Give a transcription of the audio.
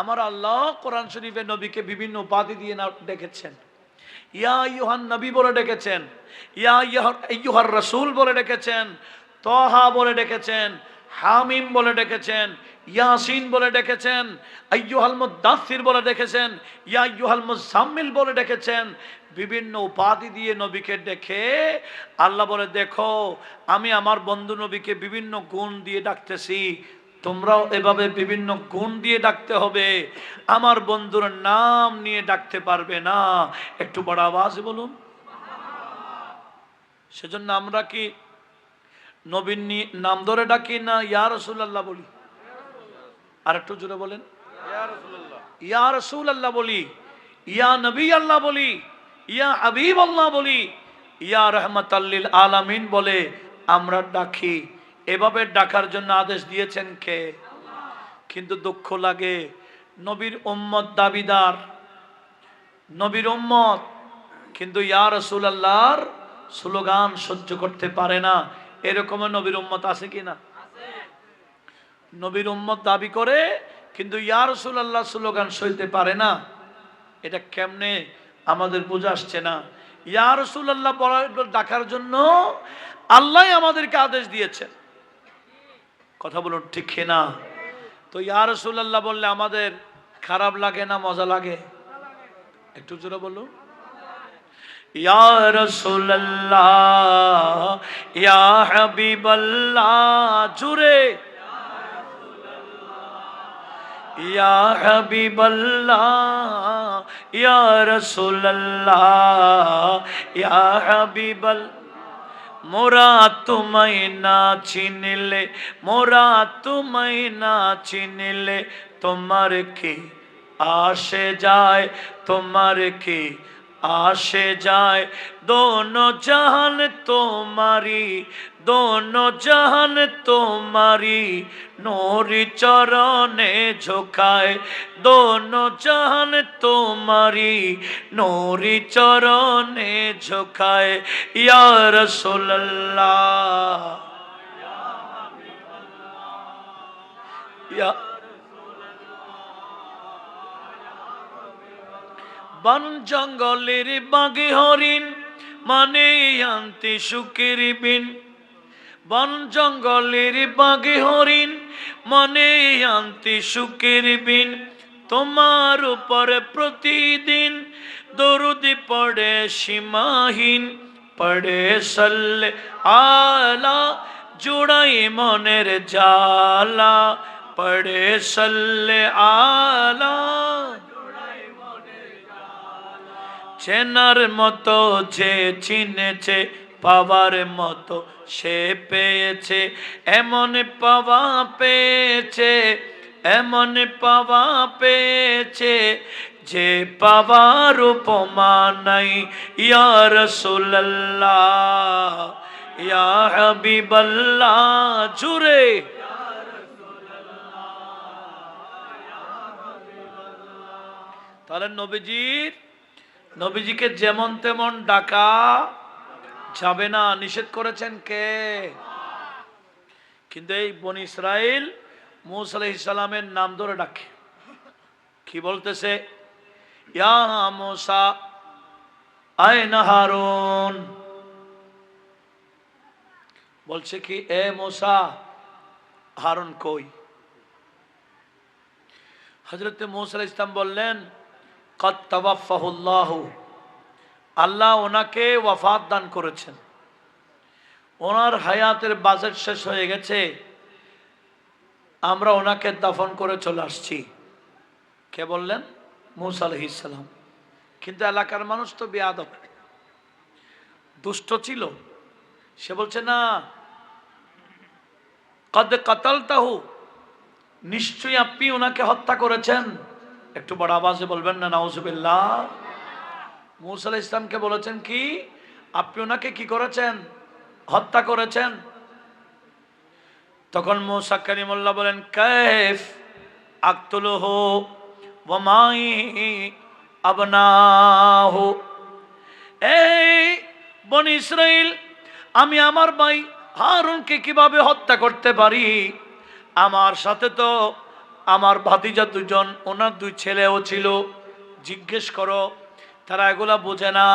আমার আল্লাহ কোরআন শরীফে নবীকে বিভিন্ন উপাধি দিয়ে না ডেকেছেন। ইয়া ইউহান নবী বলে ডেকেছেন। ইয়া ইয়ুহার রসুল বলে ডেকেছেন। তহা বলে ডেকেছেন। হামিম বলে ডেকেছেন। ইয়াসিন বলে ডেকেছেন। আইয়ুহাল মুদাসির বলে ডেকেছেন। ইয়া ইয়ুহাল মুজাম্মিল বলে ডেকেছেন। বিভিন্ন উপাধি দিয়ে নবীকে ডেকে আল্লাহ বলে, দেখো, আমি আমার বন্ধু নবীকে বিভিন্ন গুণ দিয়ে ডাকতেছি। তোমরাও এভাবে বিভিন্ন গুণ দিয়ে ডাকতে হবে। আমার বন্ধুর নাম নিয়ে ডাকতে পারবে না। একটু বড় আওয়াজ বলুন। সেজন্য আমরা কি নবীন নাম ধরে ডাকি না ইয়া রসুল্লাহ বলি? আর একটু জোরে বলেন। ইয়া রসুল আল্লাহ বলি। ইয়া নবী আল্লাহ বলি। ইয়া হাবিব আল্লাহ বলি। ইয়া রহমত আল্লিল আলামিন বলে আমরা ডাকি। এভাবে ডাকার জন্য আদেশ দিয়েছেন কে? কিন্তু দুঃখ লাগে। নবীর উম্মত দাবিদার। নবীর উম্মত, কিন্তু ইয়া রসুল আল্লাহর স্লোগান সহ্য করতে পারে না। এরকম নবীর উম্মত আছে কি না? নবীর উম্মত দাবি করে, কিন্তু ইয়া রসুল আল্লাহ স্লোগান সইতে পারে না। এটা কেমনে আমাদের বোঝা আসছে না? ইয়া আল্লাহ ডাকার জন্য আল্লাহ আমাদেরকে আদেশ দিয়েছেন। কথা বলুন, ঠিক না? তো ইয়া রসুল আল্লাহ বললে, আমাদের খারাপ লাগে না, মজা লাগে? একটু জোরে বলুন। ইয়া রসুল্লাহ ইয়া হাবিবাল্লাহ জুড়ে ইয়া হাবিবাল্লাহ, ইয়া রসুল্লাহ ইয়া হাবিবাল মোরা তোমায় না চিনিলে মোরা তোমায় না চিনিলে তোমার কি আসে যায় তোমার কি আসে যায়। দোনো জাহান তোমারি দোনো জাহান তোমারি নোরি চরণে ঝোকায়। দোনো জাহান তোমারি নোরি চরণে ঝোকায়। ইয়া রসুল্লাহ ইয়া বন জঙ্গলের বাগে হরিণ মানে আনতে সুখের বিন। বন জঙ্গলের বাগে হরিণ, মনে আনতে সুখের বিন। তোমার উপর প্রতিদিন দরুদি পড়ে সীমাহীন, পড়ে সল্লে আলা, জুড়াই মনের জালা পড়ে সল্লে আলা। চেনার মতো, যে চিনেছে, পাওয়ার মতো, সে পেয়েছে, এমন পাওয়া পেয়েছে, এমন পাওয়া পেয়েছে, যে পাওয়ার উপমা নাই। ইয়া রসুল্লাহ ইয়া জুড়ে। তাহলে নবীজির নবীজিকে যেমন তেমন ডাকা যাবে না। নিষেধ করেছেন কে? কিন্তু এই বন ইসরায়েল মুস আলাইসালামের নাম ধরে ডাকে। কি বলতেছে? ইয়া হারুন। বলছে কি, এ মোসা, হারুন কই? হজরত মৌসা ইসলাম বললেন তওয়াফাহুল্লাহ আল্লাহ ওনাকে ওয়াফাত দান করেছেন। ওনার হায়াতের বাজেট শেষ হয়ে গেছে। আমরা ওনাকে দাফন করে চলে আসছি। কে বললেন? মুসা আলহিসাল্লাম কিন্তু এলাকার মানুষ তো বেয়াদব দুষ্ট ছিল। সে বলছে, না, কদ কাতাল তাহু নিশ্চয়ই আপনি ওনাকে হত্যা করেছেন। একটু বড় আওয়াজে বলবেন না, নাউজুবিল্লাহ। মুসা ইসলামকে বলেছেন কি? আপনি ওনাকে কি করেছেন? হত্যা করেছেন? তখন মৌসা কারিমুল্লাহ বলেন কেফ আক্তুল হো ওমাই আবনাহু। এই বন ইসরাইল, আমি আমার ভাই হারুনকে কীভাবে হত্যা করতে পারি? আমার সাথে তো আমার ভাতিজা দুজন ওনার দুই ছেলেও ছিল। জিজ্ঞেস করো তারা এগুলা বোঝে না।